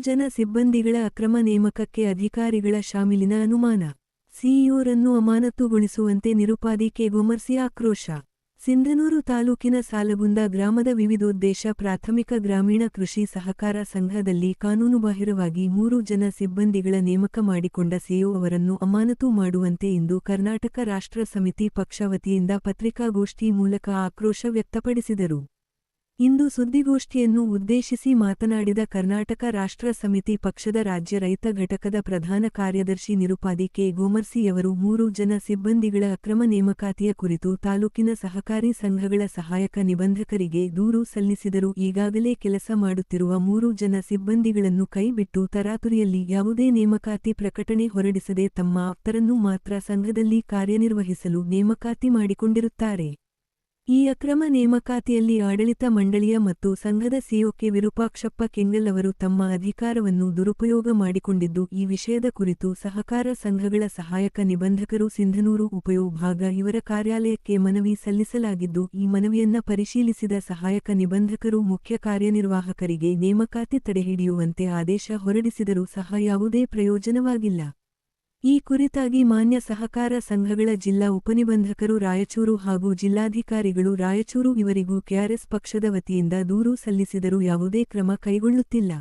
ಜನ ಸಿಬ್ಬಂದಿಗಳ ಅಕ್ರಮ ನೇಮಕಕ್ಕೆ ಅಧಿಕಾರಿಗಳ ಶಾಮೀಲಿನ ಅನುಮಾನ. ಸಿಇಒರನ್ನು ಅಮಾನತುಗೊಳಿಸುವಂತೆ ನಿರುಪಾದಿ ಕೆಗೊಮರ್ಸಿ ಆಕ್ರೋಶ. ಸಿಂಧನೂರು ತಾಲೂಕಿನ ಸಾಲಗುಂದ ಗ್ರಾಮದ ವಿವಿಧೋದ್ದೇಶ ಪ್ರಾಥಮಿಕ ಗ್ರಾಮೀಣ ಕೃಷಿ ಸಹಕಾರ ಸಂಘದಲ್ಲಿ ಕಾನೂನುಬಾಹಿರವಾಗಿ ಮೂರು ಜನ ಸಿಬ್ಬಂದಿಗಳ ನೇಮಕ ಮಾಡಿಕೊಂಡ ಸಿಇಒ ಅವರನ್ನು ಅಮಾನತು ಮಾಡುವಂತೆ ಇಂದು ಕರ್ನಾಟಕ ರಾಷ್ಟ್ರ ಸಮಿತಿ ಪಕ್ಷ ವತಿಯಿಂದ ಪತ್ರಿಕಾಗೋಷ್ಠಿ ಮೂಲಕ ಆಕ್ರೋಶ ವ್ಯಕ್ತಪಡಿಸಿದರು. ಇಂದು ಸುದ್ದಿಗೋಷ್ಠಿಯನ್ನು ಉದ್ದೇಶಿಸಿ ಮಾತನಾಡಿದ ಕರ್ನಾಟಕ ರಾಷ್ಟ್ರ ಸಮಿತಿ ಪಕ್ಷದ ರಾಜ್ಯ ರೈತ ಘಟಕದ ಪ್ರಧಾನ ಕಾರ್ಯದರ್ಶಿ ನಿರುಪಾದಿ ಕೆ. ಗೋಮರ್ಸಿಯವರು ಮೂರು ಜನ ಸಿಬ್ಬಂದಿಗಳ ಅಕ್ರಮ ನೇಮಕಾತಿಯ ಕುರಿತು ತಾಲೂಕಿನ ಸಹಕಾರಿ ಸಂಘಗಳ ಸಹಾಯಕ ನಿಬಂಧಕರಿಗೆ ದೂರು ಸಲ್ಲಿಸಿದರು. ಈಗಾಗಲೇ ಕೆಲಸ ಮಾಡುತ್ತಿರುವ ಮೂರು ಜನ ಸಿಬ್ಬಂದಿಗಳನ್ನು ಕೈಬಿಟ್ಟು ತರಾತುರಿಯಲ್ಲಿ ಯಾವುದೇ ನೇಮಕಾತಿ ಪ್ರಕಟಣೆ ಹೊರಡಿಸದೆ ತಮ್ಮ ಆಪ್ತರನ್ನು ಮಾತ್ರ ಸಂಘದಲ್ಲಿ ಕಾರ್ಯನಿರ್ವಹಿಸಲು ನೇಮಕಾತಿ ಮಾಡಿಕೊಂಡಿರುತ್ತಾರೆ. ಈ ಅಕ್ರಮ ನೇಮಕಾತಿಯಲ್ಲಿ ಆಡಳಿತ ಮಂಡಳಿಯ ಮತ್ತು ಸಂಘದ ಸಿಒಕೆ ವಿರೂಪಾಕ್ಷಪ್ಪ ಕೆಂಗಲ್ ಅವರು ತಮ್ಮ ಅಧಿಕಾರವನ್ನು ದುರುಪಯೋಗ ಮಾಡಿಕೊಂಡಿದ್ದು, ಈ ವಿಷಯದ ಕುರಿತು ಸಹಕಾರ ಸಂಘಗಳ ಸಹಾಯಕ ನಿಬಂಧಕರು ಸಿಂಧನೂರು ಉಪಯೋಭಾಗ ಇವರ ಕಾರ್ಯಾಲಯಕ್ಕೆ ಮನವಿ ಸಲ್ಲಿಸಲಾಗಿದ್ದು, ಈ ಮನವಿಯನ್ನ ಪರಿಶೀಲಿಸಿದ ಸಹಾಯಕ ನಿಬಂಧಕರು ಮುಖ್ಯ ಕಾರ್ಯನಿರ್ವಾಹಕರಿಗೆ ನೇಮಕಾತಿ ತಡೆಹಿಡಿಯುವಂತೆ ಆದೇಶ ಹೊರಡಿಸಿದರೂ ಸಹ ಯಾವುದೇ ಪ್ರಯೋಜನವಾಗಿಲ್ಲ. ಈ ಕುರಿತಾಗಿ ಮಾನ್ಯ ಸಹಕಾರ ಸಂಘಗಳ ಜಿಲ್ಲಾ ಉಪನಿಬಂಧಕರು ರಾಯಚೂರು ಹಾಗೂ ಜಿಲ್ಲಾಧಿಕಾರಿಗಳು ರಾಯಚೂರು ಇವರಿಗೂ ಕೆಆರ್ಎಸ್ ಪಕ್ಷದ ವತಿಯಿಂದ ದೂರು ಸಲ್ಲಿಸಿದರೂ ಯಾವುದೇ ಕ್ರಮ ಕೈಗೊಳ್ಳುತ್ತಿಲ್ಲ.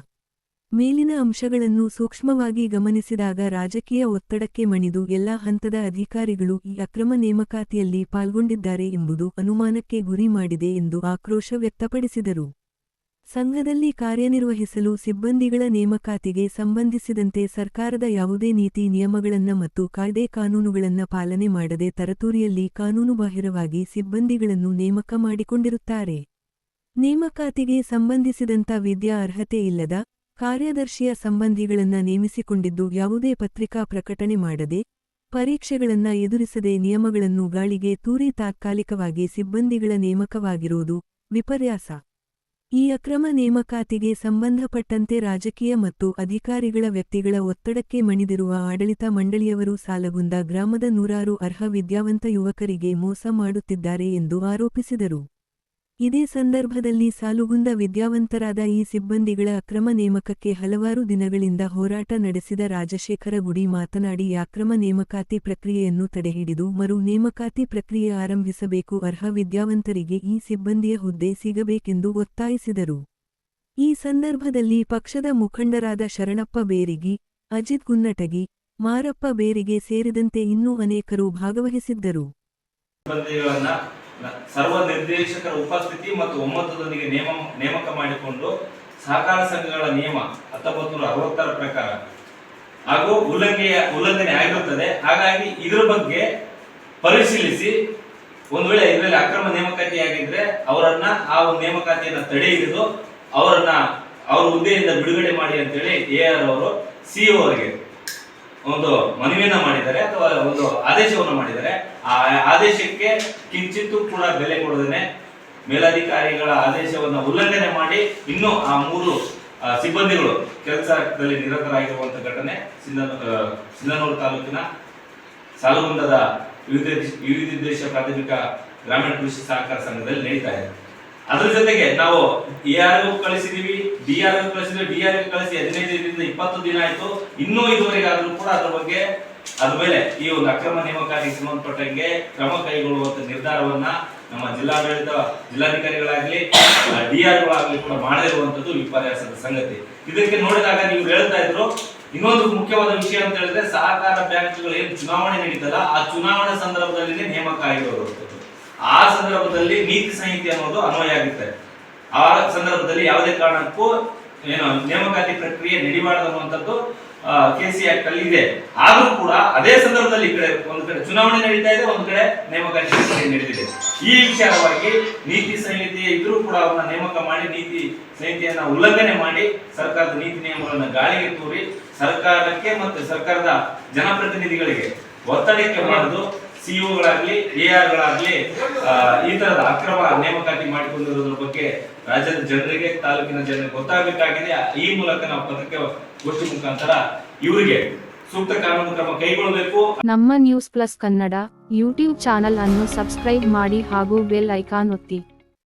ಮೇಲಿನ ಅಂಶಗಳನ್ನು ಸೂಕ್ಷ್ಮವಾಗಿ ಗಮನಿಸಿದಾಗ ರಾಜಕೀಯ ಒತ್ತಡಕ್ಕೆ ಮಣಿದು ಎಲ್ಲಾ ಹಂತದ ಅಧಿಕಾರಿಗಳು ಈ ಅಕ್ರಮ ನೇಮಕಾತಿಯಲ್ಲಿ ಪಾಲ್ಗೊಂಡಿದ್ದಾರೆ ಎಂಬುದು ಅನುಮಾನಕ್ಕೆ ಗುರಿ ಮಾಡಿದೆ ಎಂದು ಆಕ್ರೋಶ ವ್ಯಕ್ತಪಡಿಸಿದರು. ಸಂಘದಲ್ಲಿ ಕಾರ್ಯನಿರ್ವಹಿಸಲು ಸಿಬ್ಬಂದಿಗಳ ನೇಮಕಾತಿಗೆ ಸಂಬಂಧಿಸಿದಂತೆ ಸರ್ಕಾರದ ಯಾವುದೇ ನೀತಿ, ನಿಯಮಗಳನ್ನ ಮತ್ತು ಕಾಯ್ದೆ ಕಾನೂನುಗಳನ್ನ ಪಾಲನೆ ಮಾಡದೆ ತರತೂರಿಯಲ್ಲಿ ಕಾನೂನುಬಾಹಿರವಾಗಿ ಸಿಬ್ಬಂದಿಗಳನ್ನು ನೇಮಕ ಮಾಡಿಕೊಂಡಿರುತ್ತಾರೆ. ನೇಮಕಾತಿಗೆ ಸಂಬಂಧಿಸಿದಂತ ವಿದ್ಯಾ ಅರ್ಹತೆ ಇಲ್ಲದ ಕಾರ್ಯದರ್ಶಿಯ ಸಂಬಂಧಿಗಳನ್ನ ನೇಮಿಸಿಕೊಂಡಿದ್ದು ಯಾವುದೇ ಪತ್ರಿಕಾ ಪ್ರಕಟಣೆ ಮಾಡದೆ ಪರೀಕ್ಷೆಗಳನ್ನ ಎದುರಿಸದೆ ನಿಯಮಗಳನ್ನು ಗಾಳಿಗೆ ತೂರಿ ತಾತ್ಕಾಲಿಕವಾಗಿ ಸಿಬ್ಬಂದಿಗಳ ನೇಮಕವಾಗಿರುವುದು ವಿಪರ್ಯಾಸ. ಈ ಅಕ್ರಮ ನೇಮಕಾತಿಗೆ ಸಂಬಂಧಪಟ್ಟಂತೆ ರಾಜಕೀಯ ಮತ್ತು ಅಧಿಕಾರಿಗಳ ವ್ಯಕ್ತಿಗಳ ಒತ್ತಡಕ್ಕೆ ಮಣಿದಿರುವ ಆಡಳಿತ ಮಂಡಳಿಯವರು ಸಾಲಗುಂದ ಗ್ರಾಮದ ನೂರಾರು ಅರ್ಹ ವಿದ್ಯಾವಂತ ಯುವಕರಿಗೆ ಮೋಸ ಮಾಡುತ್ತಿದ್ದಾರೆ ಎಂದು ಆರೋಪಿಸಿದರು. ಇದೇ ಸಂದರ್ಭದಲ್ಲಿ ಸಾಲುಗುಂದ ವಿದ್ಯಾವಂತರಾದ ಈ ಸಿಬ್ಬಂದಿಗಳ ಅಕ್ರಮ ನೇಮಕಕ್ಕೆ ಹಲವಾರು ದಿನಗಳಿಂದ ಹೋರಾಟ ನಡೆಸಿದ ರಾಜಶೇಖರ ಗುಡಿ ಮಾತನಾಡಿ, ಅಕ್ರಮ ನೇಮಕಾತಿ ಪ್ರಕ್ರಿಯೆಯನ್ನು ತಡೆಹಿಡಿದು ಮರು ನೇಮಕಾತಿ ಪ್ರಕ್ರಿಯೆ ಆರಂಭಿಸಬೇಕು, ಅರ್ಹ ವಿದ್ಯಾವಂತರಿಗೆ ಈ ಸಿಬ್ಬಂದಿಯ ಹುದ್ದೆ ಸಿಗಬೇಕೆಂದು ಒತ್ತಾಯಿಸಿದರು. ಈ ಸಂದರ್ಭದಲ್ಲಿ ಪಕ್ಷದ ಮುಖಂಡರಾದ ಶರಣಪ್ಪ ಬೇರಿಗಿ, ಅಜಿತ್ ಗುನ್ನಟಗಿ ಮಾರಪ್ಪ ಬೇರಿಗೆ ಸೇರಿದಂತೆ ಇನ್ನೂ ಅನೇಕರು ಭಾಗವಹಿಸಿದ್ದರು. ಸರ್ವ ನಿರ್ದೇಶಕರ ಉಪಸ್ಥಿತಿ ಮತ್ತು ಒಮ್ಮತದೊಂದಿಗೆ ನೇಮ, ನೇಮಕ ಮಾಡಿಕೊಂಡು ಸಹಕಾರ ಸಂಘಗಳ ನಿಯಮ ಹತ್ತೊಂಬತ್ತು ನೂರ ಅರವತ್ತರ ಪ್ರಕಾರ. ಹಾಗೂ ಉಲ್ಲಂಘೆಯ, ಉಲ್ಲಂಘನೆ ಆಗಿರುತ್ತದೆ. ಹಾಗಾಗಿ ಇದ್ರ ಬಗ್ಗೆ ಪರಿಶೀಲಿಸಿ. ಒಂದು ವೇಳೆ ಇದರಲ್ಲಿ ಅಕ್ರಮ ನೇಮಕಾತಿ ಆಗಿದ್ರೆ ಅವರನ್ನ ಆ ಒಂದು ನೇಮಕಾತಿಯನ್ನ ತಡೆ ಹಿಡಿದು ಅವರನ್ನ ಅವ್ರ ಹುದ್ದೆಯಿಂದ ಬಿಡುಗಡೆ ಮಾಡಿ ಅಂತೇಳಿ ಎ ಆರ್ ಅವರು ಸಿಇಒ ಅವರಿಗೆ ಒಂದು ಮನವಿಯನ್ನ ಮಾಡಿದ್ದಾರೆ ಅಥವಾ ಒಂದು ಆದೇಶವನ್ನು ಮಾಡಿದ್ದಾರೆ. ಆ ಆದೇಶಕ್ಕೆ ಕಿಂಚಿತ್ತೂ ಕೂಡ ಬೆಲೆ ಕೊಡದೇನೆ ಮೇಲಧಿಕಾರಿಗಳ ಆದೇಶವನ್ನು ಉಲ್ಲಂಘನೆ ಮಾಡಿ ಇನ್ನೂ ಆ ಮೂರು ಸಿಬ್ಬಂದಿಗಳು ಕೆಲಸದಲ್ಲಿ ನಿರತರಾಗಿರುವಂತಹ ಘಟನೆ ಸಿಂಧನೂರು ತಾಲೂಕಿನ ಸಾಲಗುಂದದ ವಿವಿಧ ವಿವಿಧ ದೇಶ ಪ್ರಾಥಮಿಕ ಗ್ರಾಮೀಣ ಕೃಷಿ ಸಹಕಾರ ಸಂಘದಲ್ಲಿ ನಡೀತಾ ಇದೆ. ಅದ್ರ ಜೊತೆಗೆ ನಾವು ಎ ಆರ್ ಕಳಿಸಿದೀವಿ ಡಿ ಆರ್ ಕಳಿಸಿದ್ವಿ ಡಿ ಆರ್ ಕಳಿಸಿ ಹದಿನೈದರಿಂದ ಇಪ್ಪತ್ತು ದಿನ ಆಯ್ತು. ಇನ್ನೂ ಇದುವರೆಗೆ ಆದ್ರೂ ಕೂಡ ಅದ್ರ ಬಗ್ಗೆ ಅದ್ರ ಮೇಲೆ ಈ ಒಂದು ಅಕ್ರಮ ನೇಮಕಾತಿಗೆ ಸಂಬಂಧಪಟ್ಟಂಗೆ ಕ್ರಮ ಕೈಗೊಳ್ಳುವಂತ ನಿರ್ಧಾರವನ್ನ ನಮ್ಮ ಜಿಲ್ಲಾಡಳಿತ, ಜಿಲ್ಲಾಧಿಕಾರಿಗಳಾಗ್ಲಿ ಡಿ ಆರ್ ಗಳಾಗ್ಲಿ ಕೂಡ ಮಾಡಿರುವಂತದ್ದು ವಿಪರ್ಯಾಸದ ಸಂಗತಿ. ಇದಕ್ಕೆ ನೋಡಿದಾಗ ನೀವು ಹೇಳ್ತಾ ಇದ್ರು, ಇನ್ನೊಂದು ಮುಖ್ಯವಾದ ವಿಷಯ ಅಂತ ಹೇಳಿದ್ರೆ ಸಹಕಾರ ಬ್ಯಾಂಕ್ಗಳು ಏನು ಚುನಾವಣೆ ನಡೀತಲ್ಲ, ಆ ಚುನಾವಣೆ ಸಂದರ್ಭದಲ್ಲಿ ನೇಮಕ ಆಗಿರುವಂತದ್ದು ಆ ಸಂದರ್ಭದಲ್ಲಿ ನೀತಿ ಸಂಹಿತೆ ಅನ್ನೋದು ಅನ್ವಯ ಆಗುತ್ತೆ. ಆ ಸಂದರ್ಭದಲ್ಲಿ ಯಾವುದೇ ಕಾರಣಕ್ಕೂ ಏನು ನೇಮಕಾತಿ ಪ್ರಕ್ರಿಯೆ ನಡಿಬಾರದು ಅನ್ನುವಂಥದ್ದು ಕೆ ಸಿ ಆಕ್ಟ್ ಅಲ್ಲಿ ಇದೆ. ಆದರೂ ಕೂಡ ಅದೇ ಸಂದರ್ಭದಲ್ಲಿ ಈ ಕಡೆ ಒಂದು ಕಡೆ ಚುನಾವಣೆ ನಡೀತಾ ಇದೆ ಒಂದು ಕಡೆ ನೇಮಕಾತಿ ಪ್ರಕ್ರಿಯೆ ನಡೆದಿದೆ. ಈ ವಿಚಾರವಾಗಿ ನೀತಿ ಸಂಹಿತೆ ಇದ್ರೂ ಕೂಡ ಅವನ್ನ ನೇಮಕ ಮಾಡಿ ನೀತಿ ಸಂಹಿತೆಯನ್ನ ಉಲ್ಲಂಘನೆ ಮಾಡಿ ಸರ್ಕಾರದ ನೀತಿ ನಿಯಮಗಳನ್ನ ಗಾಳಿಗೆ ತೂರಿ ಸರ್ಕಾರಕ್ಕೆ ಮತ್ತು ಸರ್ಕಾರದ ಜನಪ್ರತಿನಿಧಿಗಳಿಗೆ ಒತ್ತಡಕ್ಕೆ ಮಾಡುದು ಸಿಇಒಗಳಾಗ್ಲಿ, ಎ ಆರ್ ಗಳಾಗ್ಲಿ ಈ ತರದ ಅಕ್ರಮ ನೇಮಕಾತಿ ಮಾಡಿಕೊಂಡಿರೋದ್ರ ಬಗ್ಗೆ ರಾಜ್ಯದ ಜನರಿಗೆ, ತಾಲೂಕಿನ ಜನರಿಗೆ ಗೊತ್ತಾಗಬೇಕಾಗಿದೆ. ಈ ಮೂಲಕ ನಾವು ಪತ್ರಿಕೆ ಗೋಷ್ಠಿ ಮುಖಾಂತರ ಇವರಿಗೆ ಸೂಕ್ತ ಕಾನೂನು ಕ್ರಮ ಕೈಗೊಳ್ಳಬೇಕು. ನಮ್ಮ news plus Kannada YouTube channel ಅನ್ನು ಸಬ್ಸ್ಕ್ರೈಬ್ ಮಾಡಿ ಹಾಗೂ ಬೆಲ್ ಐಕಾನ್ ಒತ್ತಿ.